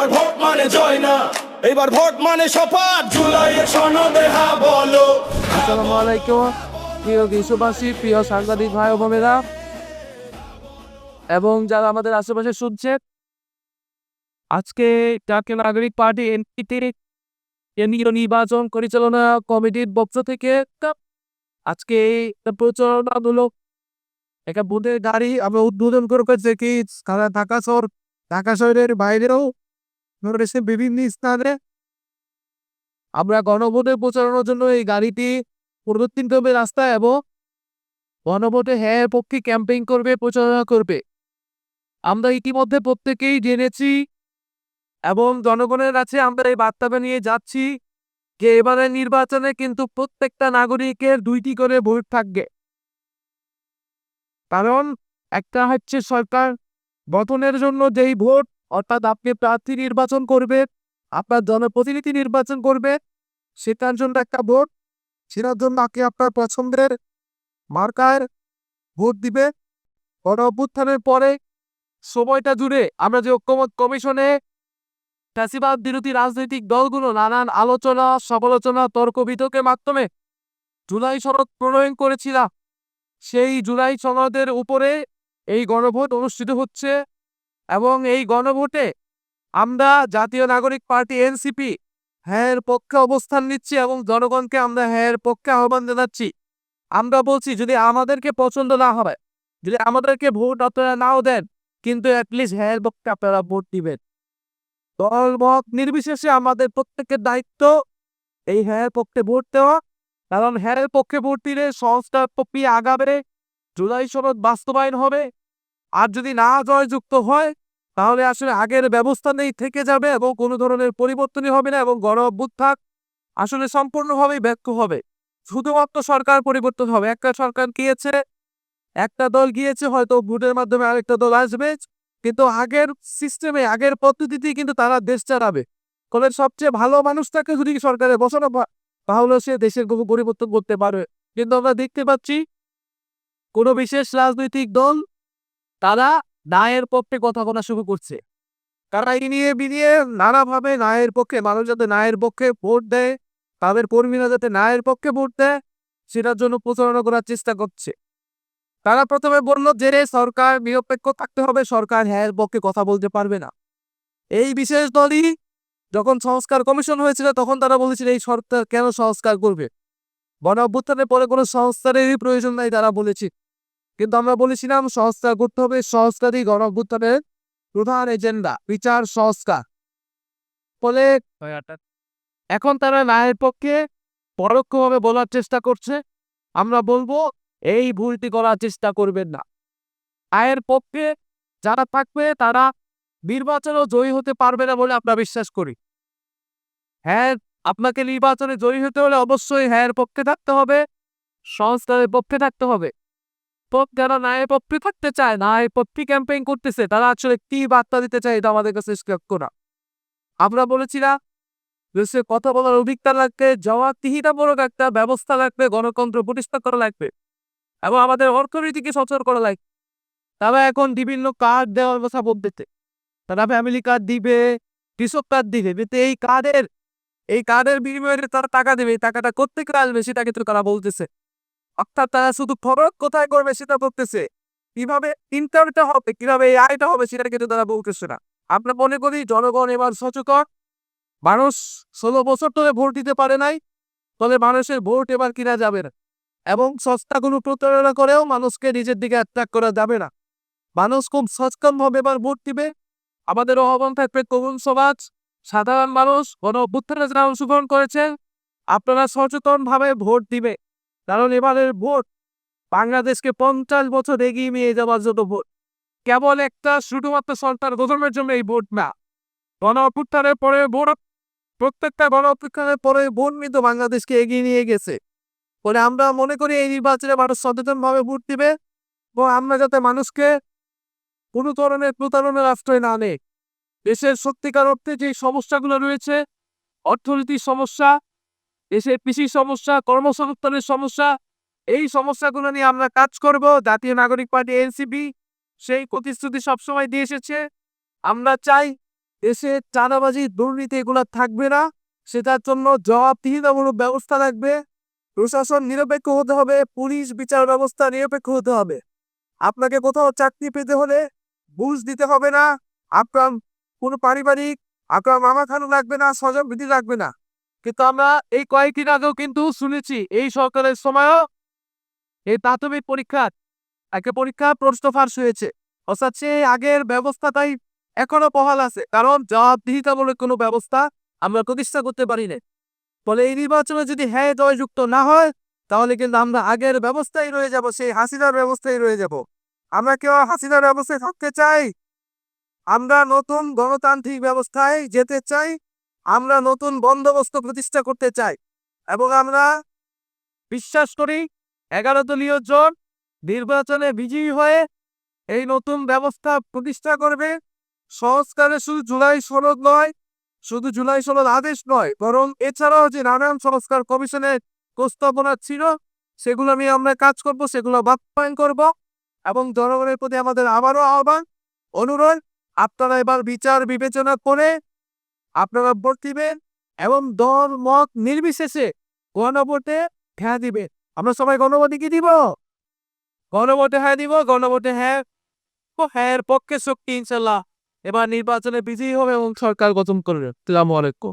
এবার ভোট মানে জয় না। এবার ভোট মানে শপথ। জুলাইয়ের সনদে হা বলো। আসসালামু আলাইকুম, প্রিয় দেশবাসী, প্রিয় সাংবাদিক ভাই বোনেরা। এবং যারা আমাদের আশেপাশে শুনছে আজকে জাতীয় নাগরিক পার্টি এনপিটির কেন্দ্রীয় নির্বাচন পরিচালনা কমিটির পক্ষ থেকে আজকে প্রচারণামূলক একটা ভোটের গাড়ি আমরা উদ্বোধন করেছে কি ঢাকা শহর ঢাকা শহরের বাইরেও রয়েছে বিভিন্ন স্থানে। আমরা গণভোটে প্রচারণার জন্য এই গাড়িটি হবে রাস্তায় এবং গণভোটে হ্যাঁ পক্ষে ক্যাম্পেইন করবে, প্রচারণা করবে। আমরা ইতিমধ্যে প্রত্যেকেই জেনেছি এবং জনগণের কাছে আমরা এই বার্তাটা নিয়ে যাচ্ছি যে এবারে নির্বাচনে কিন্তু প্রত্যেকটা নাগরিকের দুইটি করে ভোট থাকবে। কারণ একটা হচ্ছে সরকার গঠনের জন্য যেই ভোট অর্থাৎ আপনি প্রার্থী নির্বাচন করবে আপনার জনপ্রতিনিধি নির্বাচন করবে সেটার জন্য একটা ভোট, সেটার জন্য আপনি আপনার পছন্দের মার্কার ভোট দিবে গণ অভ্যুত্থানের পরে সময়টা জুড়ে আমরা যে ঐক্যমত কমিশনে ফ্যাসিবাদ বিরোধী রাজনৈতিক দলগুলো নানান আলোচনা, সমালোচনা, তর্ক বিতর্কের মাধ্যমে জুলাই সনদ প্রণয়ন করেছিলাম। সেই জুলাই সনদের উপরে এই গণভোট অনুষ্ঠিত হচ্ছে। এবং এই গণভোটে আমরা জাতীয় নাগরিক পার্টি এনসিপি হ্যাঁ পক্ষে অবস্থান নিচ্ছি এবং জনগণকে আমরা হ্যাঁ পক্ষে আহ্বান জানাচ্ছি। আমরা বলছি, যদি আমাদেরকে পছন্দ না হবে যদি আমাদেরকে ভোট আপনারা নাও দেন, কিন্তু অ্যাটলিস্ট হ্যাঁ পক্ষে আপনারা ভোট দিবেন। দল মত নির্বিশেষে আমাদের প্রত্যেকের দায়িত্ব এই হ্যাঁ পক্ষে ভোট দেওয়া। কারণ হ্যাঁ পক্ষে ভোট দিলে সংস্কার প্রক্রিয়া আগাবে, জুলাই সনদ বাস্তবায়ন হবে। আর যদি না জয়যুক্ত হয় তাহলে আসলে আগের ব্যবস্থা নেই, থেকে যাবে এবং কোনো ধরনের পরিবর্তনই হবে না এবং গণ অভ্যুত্থান আসলে সম্পূর্ণভাবেই ব্যর্থ হবে। শুধুমাত্র সরকার পরিবর্তন হবে। একটা সরকার গিয়েছে, একটা দল গিয়েছে, হয়তো ভোটের মাধ্যমে আরেকটা দল আসবে, কিন্তু আগের সিস্টেমে আগের পদ্ধতিতেই কিন্তু তারা দেশ চালাবে। ফলে সবচেয়ে ভালো মানুষটাকে যদি সরকারে বসানো তাহলে সে দেশের কোনো পরিবর্তন করতে পারবে। কিন্তু আমরা দেখতে পাচ্ছি, কোনো বিশেষ রাজনৈতিক দল, তারা ন্যায়ের পক্ষে কথা বলা শুরু করছে। তারা এই নিয়ে বিনিয়ে নানাভাবে ন্যায়ের পক্ষে, মানুষ যাতে ন্যায়ের পক্ষে ভোট দেয়, তাদের কর্মীরা যাতে ন্যায়ের পক্ষে ভোট দেয়, সেটার জন্য প্রচারণা করার চেষ্টা করছে। তারা প্রথমে বলল যে সরকার নিরপেক্ষ থাকতে হবে, সরকার হ্যাঁ পক্ষে কথা বলতে পারবে না। এই বিশেষ দলই যখন সংস্কার কমিশন হয়েছিল, তখন তারা বলেছিল এই সরকার কেন সংস্কার করবে? গণ পরে কোনো সংস্কারেরই প্রয়োজন নাই, তারা বলেছে। কিন্তু আমরা বলেছিলাম সংস্কার করতে হবে সংস্কারই গণ অভ্যুত্থানের প্রধান এজেন্ডা বিচার সংস্কার। ফলে এখন তারা ন্যায়ের পক্ষে পরোক্ষভাবে বলার চেষ্টা করছে। আমরা বলব এই ভুলটি করার চেষ্টা করবেন না। আয়ের পক্ষে যারা থাকবে তারা নির্বাচনেও জয়ী হতে পারবে না বলে আমরা বিশ্বাস করি। হ্যাঁ আপনাকে নির্বাচনে জয়ী হতে হলে অবশ্যই হ্যাঁ পক্ষে থাকতে হবে সংস্কারের পক্ষে থাকতে হবে। পপ যারা ন্যায়ের পক্ষে থাকতে চায় ন্যায়ের পক্ষে ক্যাম্পেইন করতেছে, তারা আসলে কি বার্তা দিতে চায় এটা আমাদের কাছে স্পষ্ট না আমরা বলেছিলাম দেশে কথা বলার অভিজ্ঞতা লাগবে, জবাবদিহিতামূলক একটা ব্যবস্থা লাগবে, গণতন্ত্র প্রতিষ্ঠা করা লাগবে, এবং আমাদের অর্থনীতিকে সচল করা লাগবে। তারা এখন বিভিন্ন কার্ড দেওয়ার কথা বলতেছে। তারা ফ্যামিলি কার্ড দিবে, কৃষক কার্ড দিবে, কিন্তু এই কার্ডের এই কার্ডের বিনিময়ে তারা টাকা দেবে, এই টাকাটা কোথেকে আসবে সেটা কিন্তু তারা বলতেছে। অর্থাৎ তারা শুধু খরচ কোথায় করবে সেটা বলতেছে কীভাবে ইনকামটা হবে, কীভাবে এই আয়টা হবে সেটা কিন্তু তারা বলতেছে না। আমরা মনে করি জনগণ এবার সচেতন। মানুষ ষোলো বছর ধরে ভোট দিতে পারে নাই তবে মানুষের ভোট এবার কিনা যাবে না। এবং সস্তা কোনো প্রতারণা করেও মানুষকে নিজের দিকে অ্যাট্রাক্ট করা যাবে না। মানুষ খুব সচেতনভাবে এবার ভোট দিবে। আমাদের আহ্বান থাকবে তরুণ সমাজ, সাধারণ মানুষ গণ অভ্যুত্থানে যারা অংশগ্রহণ করেছেন আপনারা সচেতনভাবে ভোট দিবে। কারণ এবারের ভোট বাংলাদেশকে পঞ্চাশ বছর এগিয়ে নিয়ে যাওয়ার জন্য ভোট। কেবল একটা, শুধুমাত্র সরকার গঠনের জন্য এই ভোট না। গণ অভ্যুত্থানের পরে ভোট, প্রত্যেকটা গণ অভ্যুত্থানের পরে ভোট কিন্তু বাংলাদেশকে এগিয়ে নিয়ে গেছে। ফলে আমরা মনে করি এই নির্বাচনে মানুষ সচেতনভাবে ভোট দিবে এবং আমরা যাতে মানুষকে কোনো ধরনের প্রতারণার আশ্রয় না নেই দেশের সত্যিকার অর্থে যে সমস্যাগুলো রয়েছে অর্থনীতির সমস্যা দেশের কৃষি সমস্যা, কর্মসংস্থানের সমস্যা, এই সমস্যাগুলো নিয়ে আমরা কাজ করব। জাতীয় নাগরিক পার্টি, এনসিপি, সেই প্রতিশ্রুতি সবসময় দিয়ে এসেছে। আমরা চাই দেশে চাঁদাবাজি, দুর্নীতি এগুলো থাকবে না। সেটার জন্য জবাবদিহিতামূলক ব্যবস্থা লাগবে প্রশাসন নিরপেক্ষ হতে হবে, পুলিশ বিচার ব্যবস্থা নিরপেক্ষ হতে হবে। আপনাকে কোথাও চাকরি পেতে হলে বুঝ দিতে হবে না। আপনার কোনো পারিবারিক আপনার মামা লাগবে না স্বজন বিধি লাগবে না। কিন্তু আমরা এই কয়েকদিন আগেও কিন্তু শুনেছি এই সরকারের সময়ও এই প্রাথমিক পরীক্ষা একে পরীক্ষা প্রশ্ন ফাঁস হয়েছে। অর্থাৎ সেই আগের ব্যবস্থাটাই এখনও বহাল আছে। কারণ জবাবদিহিতামূলক কোনো ব্যবস্থা আমরা প্রতিষ্ঠা করতে পারি না ফলে এই নির্বাচনে যদি হ্যাঁ জয়যুক্ত না হয়, তাহলে কিন্তু আমরা আগের ব্যবস্থায় রয়ে যাব, সেই হাসিনার ব্যবস্থায় রয়ে যাব। আমরা কেউ হাসিনার ব্যবস্থায় থাকতে চাই? আমরা নতুন গণতান্ত্রিক ব্যবস্থায় যেতে চাই? আমরা নতুন বন্দোবস্ত প্রতিষ্ঠা করতে চাই এবং আমরা বিশ্বাস করি এগারো দলীয় জোট নির্বাচনে বিজয়ী হয়ে এই নতুন ব্যবস্থা প্রতিষ্ঠা করবে। সংস্কারে শুধু জুলাই সনদ নয়, শুধু জুলাই সনদ আদেশ নয়, বরং এছাড়াও যে নানান সংস্কার কমিশনের প্রস্তাবনা ছিল, সেগুলো নিয়ে আমরা কাজ করব, সেগুলো বাস্তবায়ন করব এবং জনগণের প্রতি আমাদের আবারও আহ্বান, অনুরোধ, আপনারা এবার বিচার বিবেচনা করে আপনারা ভোট দিবেন এবং দল মত নির্বিশেষে গণভোটে হ্যাঁ দিবেন। আমরা সবাই গণভোটে কি দিব? গণভোটে হ্যাঁ দিব, গণভোটে হ্যাঁ। হ্যাঁ পক্ষে শক্তি, ইনশাল্লাহ। এবার নির্বাচনে বিজয়ী হবে এবং সরকার গঠন করবে। আসসালামু আলাইকুম।